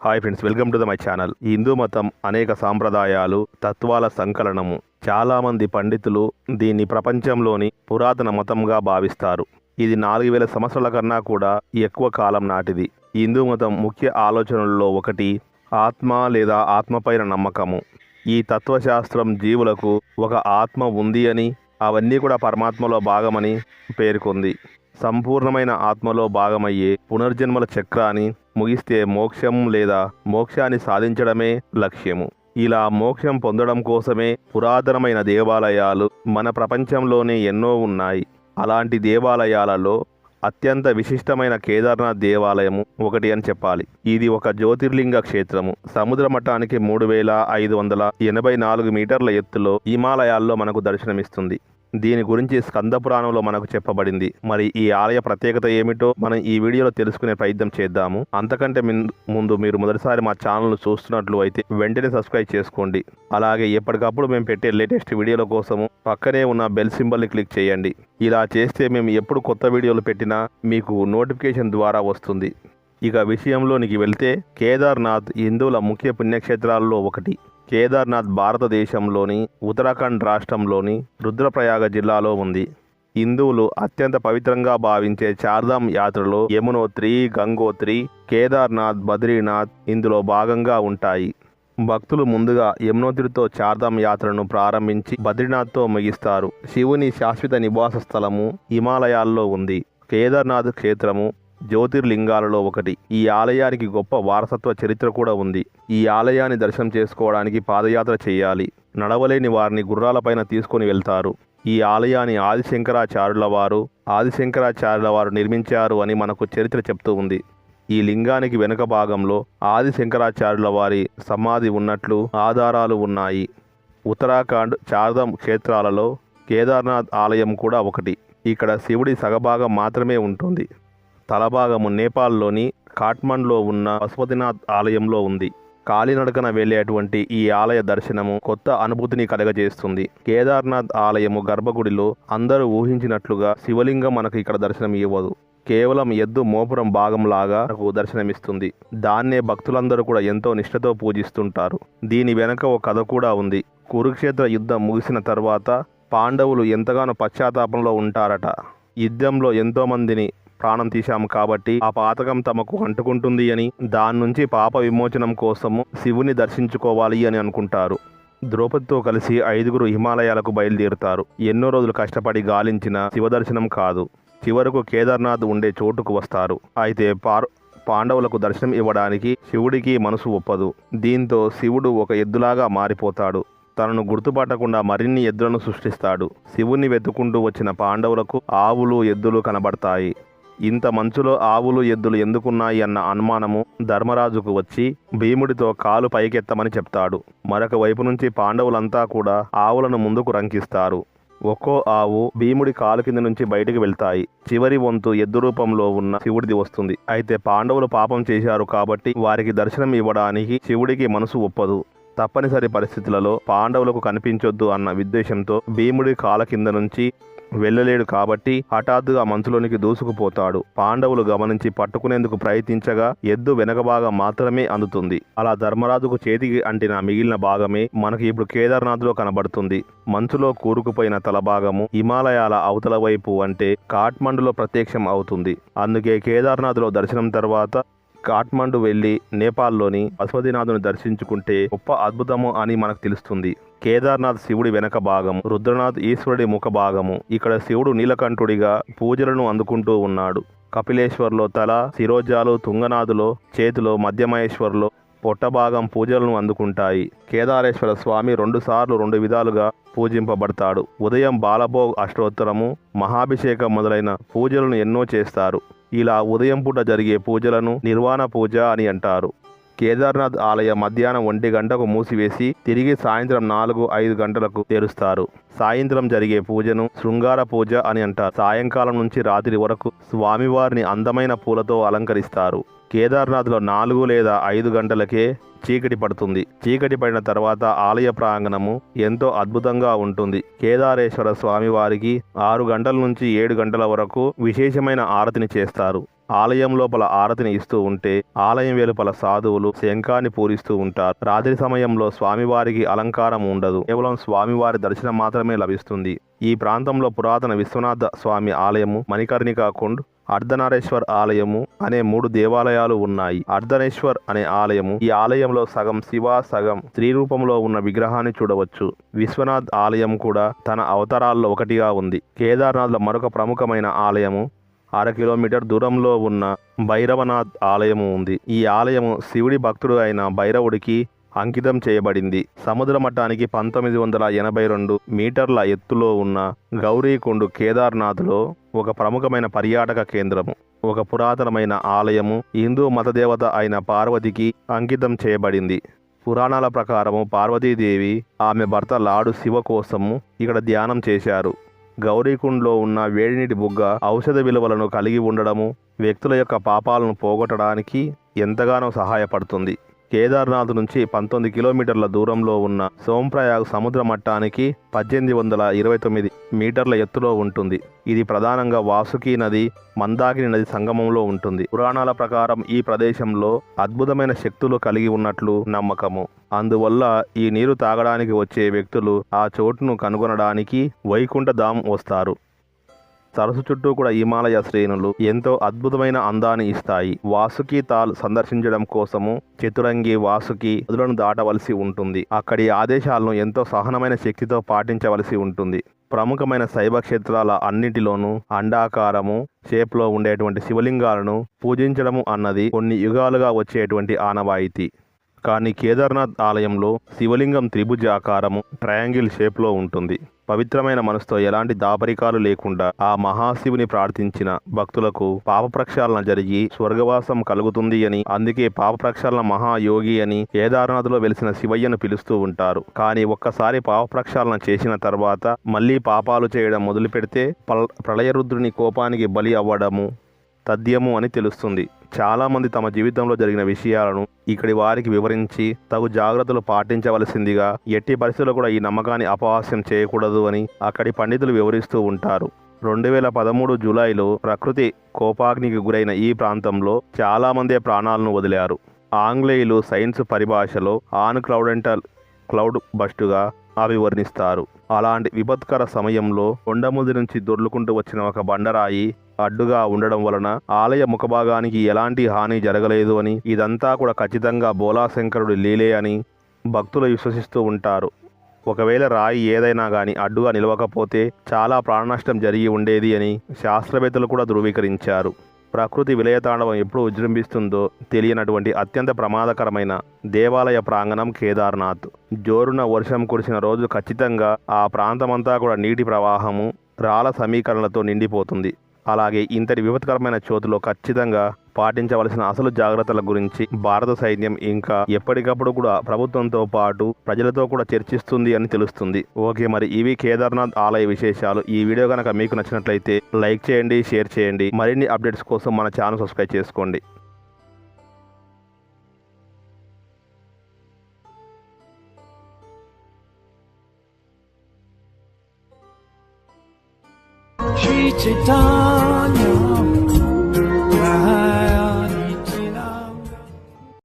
Hi friends welcome to the my channel ఈ హిందూ మతం అనేక సాంప్రదాయాలు తత్వాల సంకలనము. చాలామంది పండితులు దీన్ని ప్రపంచంలోని పురాతన మతంగా భావిస్తారు. ఇది నాలుగు వేల సంవత్సరాల కన్నా కూడా ఎక్కువ కాలం నాటిది. హిందూ మతం ముఖ్య ఆలోచనల్లో ఒకటి ఆత్మ లేదా ఆత్మపైన నమ్మకము. ఈ తత్వశాస్త్రం జీవులకు ఒక ఆత్మ ఉంది అని అవన్నీ కూడా పరమాత్మలో భాగమని పేర్కొంది. సంపూర్ణమైన ఆత్మలో భాగమయ్యే పునర్జన్మల చక్రాన్ని ముగిస్తే మోక్షం లేదా మోక్షాన్ని సాధించడమే లక్ష్యము. ఇలా మోక్షం పొందడం కోసమే పురాతనమైన దేవాలయాలు మన ప్రపంచంలోనే ఎన్నో ఉన్నాయి. అలాంటి దేవాలయాలలో అత్యంత విశిష్టమైన కేదార్నాథ్ దేవాలయము ఒకటి అని చెప్పాలి. ఇది ఒక జ్యోతిర్లింగ క్షేత్రము. సముద్ర మట్టానికి మూడు వేల ఐదు వందల ఎనభై నాలుగు మీటర్ల ఎత్తులో హిమాలయాల్లో మనకు దర్శనమిస్తుంది. దీని గురించి స్కంద పురాణంలో మనకు చెప్పబడింది. మరి ఈ ఆలయ ప్రత్యేకత ఏమిటో మనం ఈ వీడియోలో తెలుసుకునే ప్రయత్నం చేద్దాము. అంతకంటే ముందు మీరు మొదటిసారి మా ఛానల్ను చూస్తున్నట్లు అయితే వెంటనే సబ్స్క్రైబ్ చేసుకోండి. అలాగే ఎప్పటికప్పుడు మేము పెట్టే లేటెస్ట్ వీడియోల కోసము పక్కనే ఉన్న బెల్ సింబల్ని క్లిక్ చేయండి. ఇలా చేస్తే మేము ఎప్పుడు కొత్త వీడియోలు పెట్టినా మీకు నోటిఫికేషన్ ద్వారా వస్తుంది. ఇక విషయంలోనికి వెళ్తే కేదార్నాథ్ హిందువుల ముఖ్య పుణ్యక్షేత్రాల్లో ఒకటి. కేదార్నాథ్ భారతదేశంలోని ఉత్తరాఖండ్ రాష్ట్రంలోని రుద్రప్రయాగ జిల్లాలో ఉంది. హిందువులు అత్యంత పవిత్రంగా భావించే చార్ధామ్ యాత్రలో యమునోత్రి గంగోత్రి కేదార్నాథ్ బద్రీనాథ్ ఇందులో భాగంగా ఉంటాయి. భక్తులు ముందుగా యమునోత్రితో చార్ధామ్ యాత్రను ప్రారంభించి బద్రీనాథ్తో ముగిస్తారు. శివుని శాశ్వత నివాస స్థలము హిమాలయాల్లో ఉంది. కేదార్నాథ్ క్షేత్రము జ్యోతిర్లింగాలలో ఒకటి. ఈ ఆలయానికి గొప్ప వారసత్వ చరిత్ర కూడా ఉంది. ఈ ఆలయాన్ని దర్శనం చేసుకోవడానికి పాదయాత్ర చేయాలి. నడవలేని వారిని గుర్రాలపైన తీసుకొని వెళ్తారు. ఈ ఆలయాన్ని ఆదిశంకరాచార్యుల వారు ఆదిశంకరాచార్యుల వారు నిర్మించారు అని మనకు చరిత్ర చెప్తూ ఉంది. ఈ లింగానికి వెనుక భాగంలో ఆదిశంకరాచార్యుల వారి సమాధి ఉన్నట్లు ఆధారాలు ఉన్నాయి. ఉత్తరాఖండ్ చార్ధం క్షేత్రాలలో కేదార్నాథ్ ఆలయం కూడా ఒకటి. ఇక్కడ శివుడి సగభాగం మాత్రమే ఉంటుంది. తలభాగము నేపాల్లోని కాట్మండ్లో ఉన్న పశుపతినాథ్ ఆలయంలో ఉంది. కాలినడకన వెళ్ళేటువంటి ఈ ఆలయ దర్శనము కొత్త అనుభూతిని కలగజేస్తుంది. కేదార్నాథ్ ఆలయము గర్భగుడిలో అందరూ ఊహించినట్లుగా శివలింగం మనకు ఇక్కడ దర్శనం ఇవ్వదు. కేవలం ఎద్దు మోపురం భాగంలాగా మనకు దర్శనమిస్తుంది. దాన్నే భక్తులందరూ కూడా ఎంతో నిష్ఠతో పూజిస్తుంటారు. దీని వెనక ఒక కథ కూడా ఉంది. కురుక్షేత్ర యుద్ధం ముగిసిన తర్వాత పాండవులు ఎంతగానో పశ్చాత్తాపంలో ఉంటారట. యుద్ధంలో ఎంతోమందిని ప్రాణం తీశాము కాబట్టి ఆ పాతకం తమకు అంటుకుంటుంది అని దాని నుంచి పాప విమోచనం కోసము శివుని దర్శించుకోవాలి అని అనుకుంటారు. ద్రౌపదితో కలిసి ఐదుగురు హిమాలయాలకు బయలుదేరుతారు. ఎన్నో రోజులు కష్టపడి గాలించిన శివదర్శనం కాదు. చివరకు కేదార్నాథ్ ఉండే చోటుకు వస్తారు. అయితే పార్ పాండవులకు దర్శనం ఇవ్వడానికి శివుడికి మనసు ఒప్పదు. దీంతో శివుడు ఒక ఎద్దులాగా మారిపోతాడు. తనను గుర్తుపట్టకుండా మరిన్ని ఎద్దులను సృష్టిస్తాడు. శివుణ్ణి వెతుకుంటూ వచ్చిన పాండవులకు ఆవులు ఎద్దులు కనబడతాయి. ఇంత మంచులో ఆవులు ఎద్దులు ఎందుకున్నాయి అన్న అనుమానము ధర్మరాజుకు వచ్చి భీముడితో కాలు పైకెత్తమని చెప్తాడు. మరొక వైపు నుంచి పాండవులంతా కూడా ఆవులను ముందుకు రంకిస్తారు. ఒక్కో ఆవు భీముడి కాలు కింద నుంచి బయటికి వెళ్తాయి. చివరి వంతు ఎద్దు రూపంలో ఉన్న శివుడిది వస్తుంది. అయితే పాండవులు పాపం చేశారు కాబట్టి వారికి దర్శనం ఇవ్వడానికి శివుడికి మనసు ఒప్పదు. తప్పనిసరి పరిస్థితులలో పాండవులకు కనిపించొద్దు అన్న ఉద్దేశంతో భీముడి కాల కింద నుంచి వెళ్ళలేడు కాబట్టి హఠాత్తుగా మంచులోనికి దూసుకుపోతాడు. పాండవులు గమనించి పట్టుకునేందుకు ప్రయత్నించగా ఎద్దు వెనక భాగం మాత్రమే అందుతుంది. అలా ధర్మరాజుకు చేతికి అంటిన మిగిలిన భాగమే మనకి ఇప్పుడు కేదార్నాథ్లో కనబడుతుంది. మంచులో కూరుకుపోయిన తల భాగము హిమాలయాల అవతల వైపు అంటే కాట్మండులో ప్రత్యక్షం అవుతుంది. అందుకే కేదార్నాథ్లో దర్శనం తర్వాత కాఠ్మండు వెళ్ళి నేపాల్లోని పశుపతినాథుని దర్శించుకుంటే గొప్ప అద్భుతము అని మనకు తెలుస్తుంది. కేదార్నాథ్ శివుడి వెనక భాగము రుద్రనాథ్ ఈశ్వరుడి ముఖ భాగము. ఇక్కడ శివుడు నీలకంఠుడిగా పూజలను అందుకుంటూ ఉన్నాడు. కపిలేశ్వర్లో తల శిరోజాలు తుంగనాథులో చేతిలో మధ్యమహేశ్వర్లో పొట్ట భాగం పూజలను అందుకుంటాయి. కేదారేశ్వర స్వామి రెండుసార్లు రెండు విధాలుగా పూజింపబడతాడు. ఉదయం బాలభోగ్ అష్టోత్తరము మహాభిషేకం మొదలైన పూజలను ఎన్నో చేస్తారు. ఇలా ఉదయం పూట జరిగే పూజలను నిర్వాణ పూజ అని అంటారు. కేదార్నాథ్ ఆలయ మధ్యాహ్నం ఒంటి గంటకు మూసివేసి తిరిగి సాయంత్రం నాలుగు ఐదు గంటలకు తెరుస్తారు. సాయంత్రం జరిగే పూజను శృంగార పూజ అని అంటారు. సాయంకాలం నుంచి రాత్రి వరకు స్వామివారిని అందమైన పూలతో అలంకరిస్తారు. కేదార్నాథ్లో నాలుగు లేదా ఐదు గంటలకే చీకటి పడుతుంది. చీకటి పడిన తర్వాత ఆలయ ప్రాంగణము ఎంతో అద్భుతంగా ఉంటుంది. కేదారేశ్వర స్వామివారికి ఆరు గంటల నుంచి ఏడు గంటల వరకు విశేషమైన ఆరతిని చేస్తారు. ఆలయం లోపల ఆరతిని ఇస్తూ ఉంటే ఆలయం వెలుపల సాధువులు శంఖాన్ని పూరిస్తూ ఉంటారు. రాత్రి సమయంలో స్వామివారికి అలంకారం ఉండదు. కేవలం స్వామివారి దర్శనం మాత్రమే లభిస్తుంది. ఈ ప్రాంతంలో పురాతన విశ్వనాథ స్వామి ఆలయము మణికర్ణికా కుండ్ అర్ధనారేశ్వర్ ఆలయము అనే మూడు దేవాలయాలు ఉన్నాయి. అర్ధనేశ్వర్ అనే ఆలయము ఈ ఆలయంలో సగం శివ సగం స్త్రీ రూపంలో ఉన్న విగ్రహాన్ని చూడవచ్చు. విశ్వనాథ్ ఆలయం కూడా తన అవతారాల్లో ఒకటిగా ఉంది. కేదార్నాథ్లో మరొక ప్రముఖమైన ఆలయము అర కిలోమీటర్ దూరంలో ఉన్న భైరవనాథ్ ఆలయము ఉంది. ఈ ఆలయము శివుడి భక్తుడు అయిన భైరవుడికి అంకితం చేయబడింది. సముద్ర మట్టానికి పంతొమ్మిది వందల ఎనభై రెండు మీటర్ల ఎత్తులో ఉన్న గౌరీకుండు కేదార్నాథ్లో ఒక ప్రముఖమైన పర్యాటక కేంద్రము. ఒక పురాతనమైన ఆలయము హిందూ మతదేవత అయిన పార్వతికి అంకితం చేయబడింది. పురాణాల ప్రకారము పార్వతీదేవి ఆమె భర్త లాడు శివ కోసము ఇక్కడ ధ్యానం చేశారు. గౌరీకుండ్లో ఉన్న వేడినీటి బుగ్గ ఔషధ విలువలను కలిగి ఉండడము వ్యక్తుల యొక్క పాపాలను పోగొట్టడానికి ఎంతగానో సహాయపడుతుంది. కేదార్నాథ్ నుంచి పంతొమ్మిది కిలోమీటర్ల దూరంలో ఉన్న సోంప్రయాగ్ సముద్ర మట్టానికి పద్దెనిమిది వందల ఇరవై తొమ్మిది మీటర్ల ఎత్తులో ఉంటుంది. ఇది ప్రధానంగా వాసుకి నది మందాకిని నది సంగమంలో ఉంటుంది. పురాణాల ప్రకారం ఈ ప్రదేశంలో అద్భుతమైన శక్తులు కలిగి ఉన్నట్లు నమ్మకము. అందువల్ల ఈ నీరు తాగడానికి వచ్చే వ్యక్తులు ఆ చోటును కనుగొనడానికి వైకుంఠధామ్ వస్తారు. సరస్సు చుట్టూ కూడా హిమాలయ శ్రేణులు ఎంతో అద్భుతమైన అందాన్ని ఇస్తాయి. వాసుకి తాల్ సందర్శించడం కోసము చతురంగి వాసుకి నదులను దాటవలసి ఉంటుంది. అక్కడి ఆదేశాలను ఎంతో సహనమైన శక్తితో పాటించవలసి ఉంటుంది. ప్రముఖమైన శైవ క్షేత్రాల అన్నిటిలోనూ అండాకారము షేప్లో ఉండేటువంటి శివలింగాలను పూజించడము అన్నది కొన్ని యుగాలుగా వచ్చేటువంటి ఆనవాయితీ. కానీ కేదార్నాథ్ ఆలయంలో శివలింగం త్రిభుజ ఆకారము ట్రయాంగిల్ షేప్లో ఉంటుంది. పవిత్రమైన మనసుతో ఎలాంటి దాపరికాలు లేకుండా ఆ మహాశివుని ప్రార్థించిన భక్తులకు పాప ప్రక్షాళన జరిగి స్వర్గవాసం కలుగుతుంది అని అందుకే పాప ప్రక్షాళన మహాయోగి అని కేదార్నాథ్లో వెలిసిన శివయ్యను పిలుస్తూ ఉంటారు. కానీ ఒక్కసారి పాప ప్రక్షాళన చేసిన తర్వాత మళ్ళీ పాపాలు చేయడం మొదలు పెడితే ప్రళయరుద్రుని కోపానికి బలి అవ్వడము తథ్యము అని తెలుస్తుంది. చాలామంది తమ జీవితంలో జరిగిన విషయాలను ఇక్కడి వారికి వివరించి తగు జాగ్రత్తలు పాటించవలసిందిగా ఎట్టి పరిస్థితుల్లో కూడా ఈ నమ్మకాన్ని అపహాస్యం చేయకూడదు అని అక్కడి పండితులు వివరిస్తూ ఉంటారు. రెండు వేల పదమూడు జూలైలో ప్రకృతి కోపాగ్నికి గురైన ఈ ప్రాంతంలో చాలామందే ప్రాణాలను వదిలారు. ఆంగ్లేయులు సైన్స్ పరిభాషలో ఆన్ క్లౌడెంటల్ క్లౌడ్ బస్టుగా అభివర్ణిస్తారు. అలాంటి విపత్కర సమయంలో కొండముది నుంచి దొర్లుకుంటూ వచ్చిన ఒక బండరాయి అడ్డుగా ఉండడం వలన ఆలయ ముఖభాగానికి ఎలాంటి హాని జరగలేదు అని ఇదంతా కూడా ఖచ్చితంగా బోలాశంకరుడు లీలే అని భక్తులు విశ్వసిస్తూ ఉంటారు. ఒకవేళ రాయి ఏదైనా కానీ అడ్డుగా నిలవకపోతే చాలా ప్రాణనష్టం జరిగి ఉండేది అని శాస్త్రవేత్తలు కూడా ధృవీకరించారు. ప్రకృతి విలయతాండవం ఎప్పుడు విజృంభిస్తుందో తెలియనటువంటి అత్యంత ప్రమాదకరమైన దేవాలయ ప్రాంగణం కేదార్నాథ్. జోరున వర్షం కురిసిన రోజు ఖచ్చితంగా ఆ ప్రాంతమంతా కూడా నీటి ప్రవాహము రాళ్ళ సమీకరణలతో నిండిపోతుంది. అలాగే ఇంతటి విపత్కరమైన చోటులో ఖచ్చితంగా పాటించవలసిన అసలు జాగ్రత్తల గురించి భారత సైన్యం ఇంకా ఎప్పటికప్పుడు కూడా ప్రభుత్వంతో పాటు ప్రజలతో కూడా చర్చిస్తుంది అని తెలుస్తుంది. ఓకే మరి ఇవి కేదార్నాథ్ ఆలయ విశేషాలు. ఈ వీడియో కనుక మీకు నచ్చినట్లయితే లైక్ చేయండి షేర్ చేయండి. మరిన్ని అప్డేట్స్ కోసం మన ఛానల్ సబ్స్క్రైబ్ చేసుకోండి. Shri